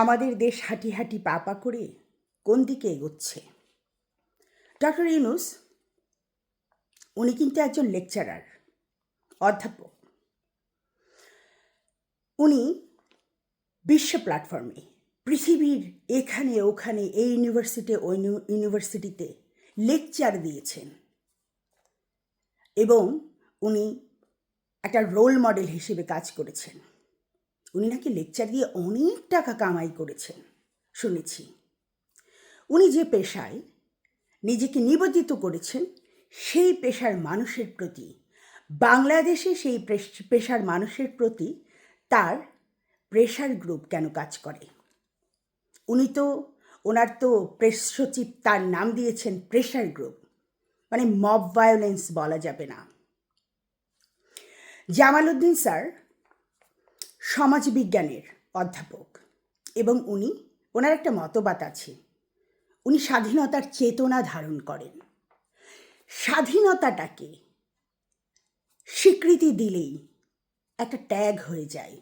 আমাদের দেশ হাঁটি হাঁটি পা পা করে কোন দিকে এগোচ্ছে? ডক্টর ইউনুস, উনি কিন্তু একজন লেকচারার, অধ্যাপক। উনি বিশ্ব প্ল্যাটফর্মে, পৃথিবীর এখানে ওখানে, এই ইউনিভার্সিটি ওই ইউনিভার্সিটিতে লেকচার দিয়েছেন। এবং উনি একটা রোল মডেল হিসেবে কাজ করেছেন। উনি নাকি লেকচার দিয়ে অনেক টাকা কামাই করেছেন। শুনেছি। উনি যে পেশায় নিজেকে নিবেদিত করেছেন, সেই পেশার মানুষের প্রতি, বাংলাদেশে সেই পেশার মানুষের প্রতি তার প্রেশার গ্রুপ কেন কাজ করে? উনি তো, ওনার তো প্রেস সচিব তার নাম দিয়েছেন প্রেশার গ্রুপ মানে মব ভায়োলেন্স বলা যাবে না। জামাল উদ্দিন স্যার সমাজবিজ্ঞানের অধ্যাপক। এবং উনি, ওনার একটা মতবাদ আছে। উনি স্বাধীনতার চেতনা ধারণ করেন। স্বাধীনতাটাকে স্বীকৃতি দিলেই একটা ট্যাগ হয়ে যায়,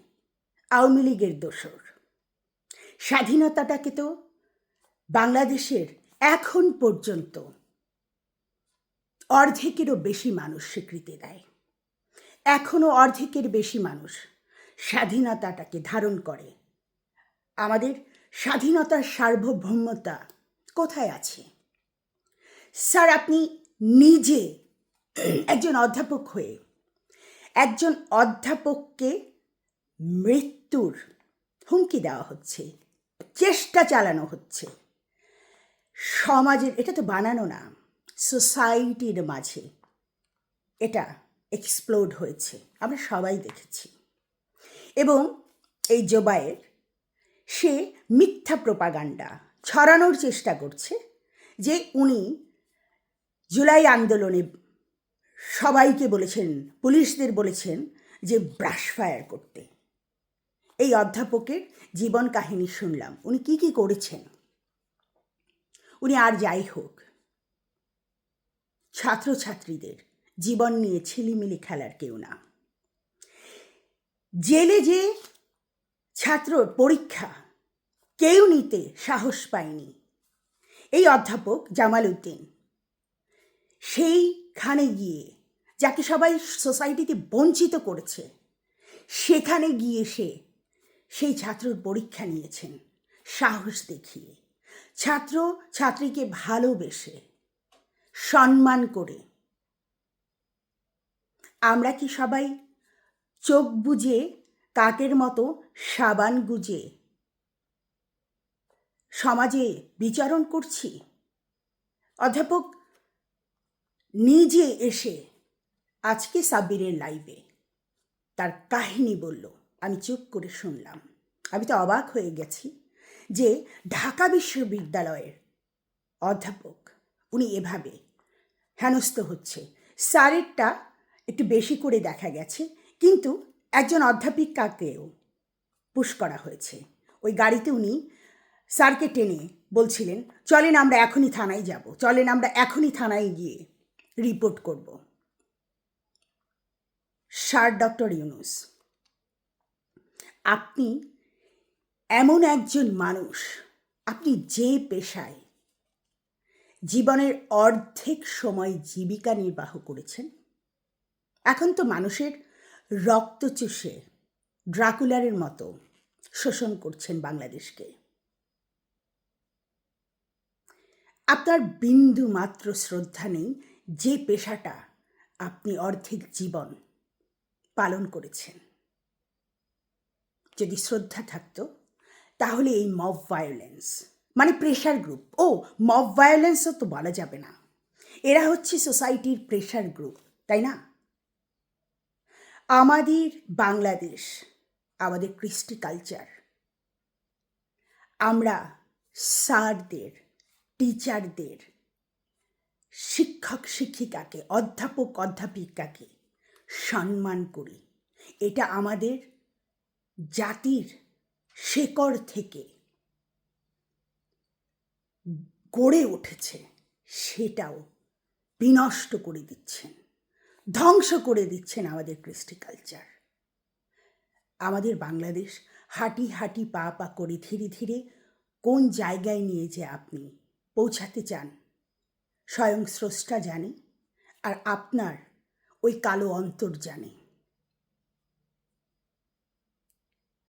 আওয়ামী লীগের দোসর। স্বাধীনতাটাকে তো বাংলাদেশের এখন পর্যন্ত অর্ধেকেরও বেশি মানুষ স্বীকৃতি দেয়। এখনও অর্ধেকের বেশি মানুষ স্বাধীনতাটাকে ধারণ করে। আমাদের স্বাধীনতার সার্বভৌমতা কোথায় আছে? স্যার, আপনি নিজে একজন অধ্যাপক হয়ে একজন অধ্যাপককে মৃত্যুর হুমকি দেওয়া হচ্ছে, চেষ্টা চালানো হচ্ছে। সমাজের, এটা তো বানানো না, সোসাইটির মাঝে এটা এক্সপ্লোড হয়েছে। আমরা সবাই দেখেছি। এবং এই জোবায়ের, সে মিথ্যা প্রপাগান্ডা ছড়ানোর চেষ্টা করছে যে উনি জুলাই আন্দোলনে সবাইকে বলেছেন, পুলিশদের বলেছেন যে ব্রাশ ফায়ার করতে। এই অধ্যাপকের জীবন কাহিনী শুনলাম। উনি কি কি করেছেন? উনি আর যাই হোক, ছাত্রছাত্রীদের জীবন নিয়ে ছিলিমিলি খেলার কেউ না। জেলে যে ছাত্র পরীক্ষা, কেউ নিতে সাহস পায়নি। এই অধ্যাপক জামাল উদ্দিন। সেইখানে গিয়ে, যাকে সবাই সোসাইটিতে বঞ্চিত করেছে, সেখানে গিয়ে সে সেই ছাত্রর পরীক্ষা নিয়েছেন, সাহস দেখিয়ে। ছাত্র ছাত্রীকে ভালোবেসে সম্মান করে। আমরা কি সবাই চোখ বুজে কাকের মতো সাবান গুজে। সমাজে বিচরণ করছি। অধ্যাপক নিজে এসে আজকে সাব্বিরের লাইভে তার কাহিনী বলল। আমি চুপ করে শুনলাম। আমি তো অবাক হয়ে গেছি যে ঢাকা বিশ্ববিদ্যালয়ের অধ্যাপক উনি এভাবে হেনস্থ হচ্ছে। স্যারেরটা একটু বেশি করে দেখা গেছে। কিন্তু একজন অধ্যাপিকাকেও পুশ করা হয়েছে। ওই গাড়িতে উনি স্যারকে টেনে বলছিলেন, চলেন আমরা এখনই থানায় যাব, চলেন আমরা এখনই থানায় গিয়ে রিপোর্ট করব। স্যার ডক্টর ইউনুস, আপনি এমন একজন মানুষ, আপনি যে পেশায় জীবনের অর্ধেক সময় জীবিকা নির্বাহ করেছেন, এখন তো মানুষের রক্ত চুষে ড্রাকুলারের মতো শোষণ করছেন বাংলাদেশকে। আপনার বিন্দু মাত্র শ্রদ্ধা নেই, যে পেশাটা আপনি অর্ধেক জীবন পালন করেছেন। যদি শ্রদ্ধা থাকতো, তাহলে এই মব ভায়োলেন্স মানে প্রেশার গ্রুপ, ও মব ভায়োলেন্সও তো বলা যাবে না। এরা হচ্ছে সোসাইটির প্রেশার গ্রুপ, তাই না? আমাদের বাংলাদেশ, আমাদের কৃষ্টি কালচার আমরা স্যারদের টিচারদের শিক্ষক শিক্ষিকাকে, অধ্যাপক অধ্যাপিকাকে সম্মান করি। এটা আমাদের জাতির শেকড় থেকে গড়ে উঠেছে, সেটাও বিনষ্ট করে দিচ্ছেন। ধ্বংস করে দিচ্ছেন আমাদের কৃষ্টি কালচার আমাদের বাংলাদেশ হাঁটি হাঁটি পা পা করে ধীরে ধীরে কোন জায়গায় নিয়ে যে আপনি পৌঁছাতে চান, স্বয়ং স্রষ্টা জানে আর আপনার ওই কালো অন্তর জানে।